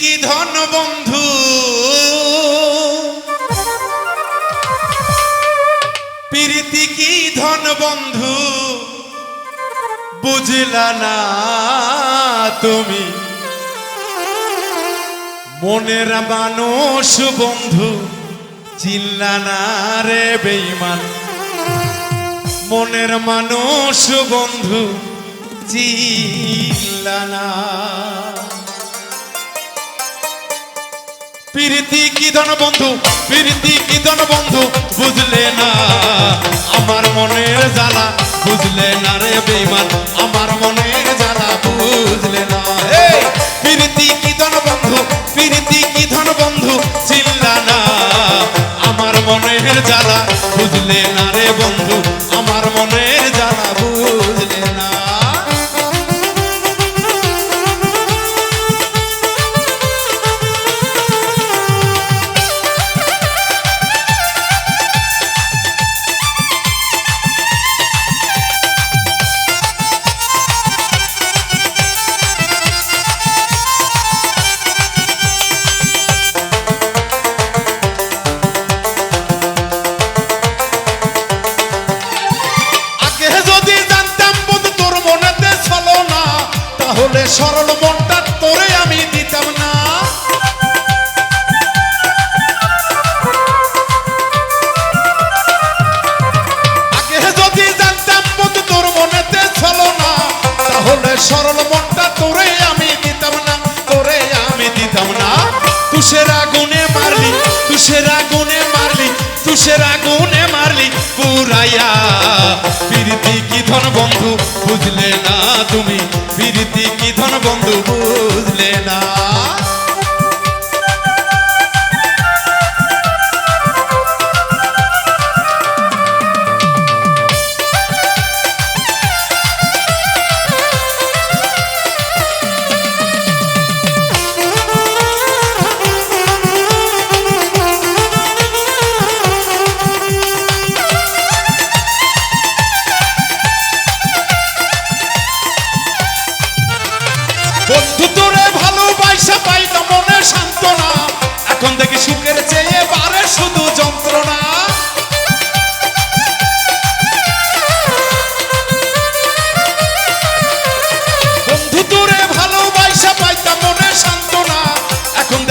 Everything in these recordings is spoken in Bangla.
কি ধন বন্ধু? প্রীতি কি ধন বন্ধু? বুঝলা না তুমি। মনের মানুষ বন্ধু চিল্লা না রে বেইমান মনের মানুষ বন্ধু চিল্লা না প্রীতি কি ধন বন্ধু? প্রীতি কি ধন বন্ধু? বুঝলে না। আমার মনের জ্বালা বুঝলে না রে বেইমান। আমার মনের জ্বালা বুঝলে না। প্রীতি কি ধন বন্ধু? প্রীতি কি ধন বন্ধু? চিল্লা না। আমার মনের জ্বালা বুঝলে না রে বন্ধু। আমার সরল মনটা তোরে আমি দিতাম না। আগে যদি জানতাম তোর মনেতে না, তাহলে সরল মনটা তোরে আমি দিতাম না, তোরে আমি দিতাম না। তুষের আগুনে মারলি, তুষের আগুনে তুষের আগুনে মারলি? পুরাইয়া। প্রীতি কি ধন বন্ধু? বুঝলে না তুমি। প্রীতি কি ধন বন্ধু?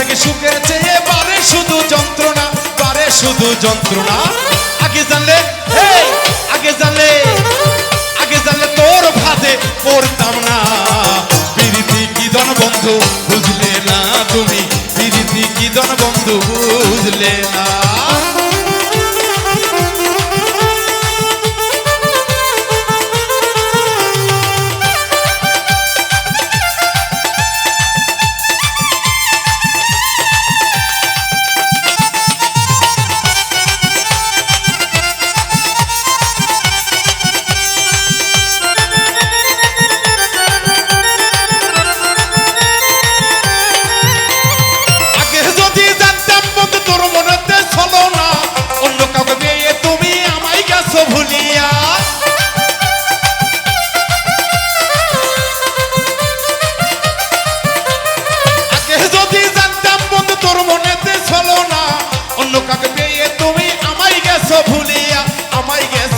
দেখি সুখের চেয়ে বারে শুধু যন্ত্রণা বারে শুধু যন্ত্রণা। আগে জানলে আগে জানলে আগে জানলে তোর ভাতে পড়তাম না। বন্ধু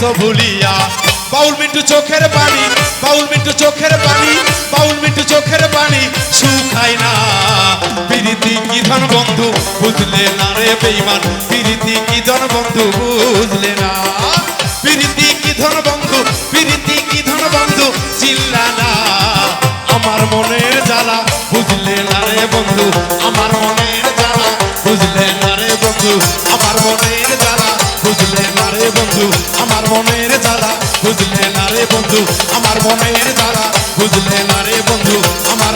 গেছো ভুলিয়া। বাউল মিন্টু চোখের পানি বাউল মিন্টু চোখের পানি বাউল মিন্টু চোখের পানি শুকায় না। প্রীতি কি ধন বন্ধু, বুঝলে না রে বেইমান প্রীতি কি ধন বন্ধু, বুঝলে না। প্রীতি কি ধন তারা বুঝলে না রে বন্ধু আমার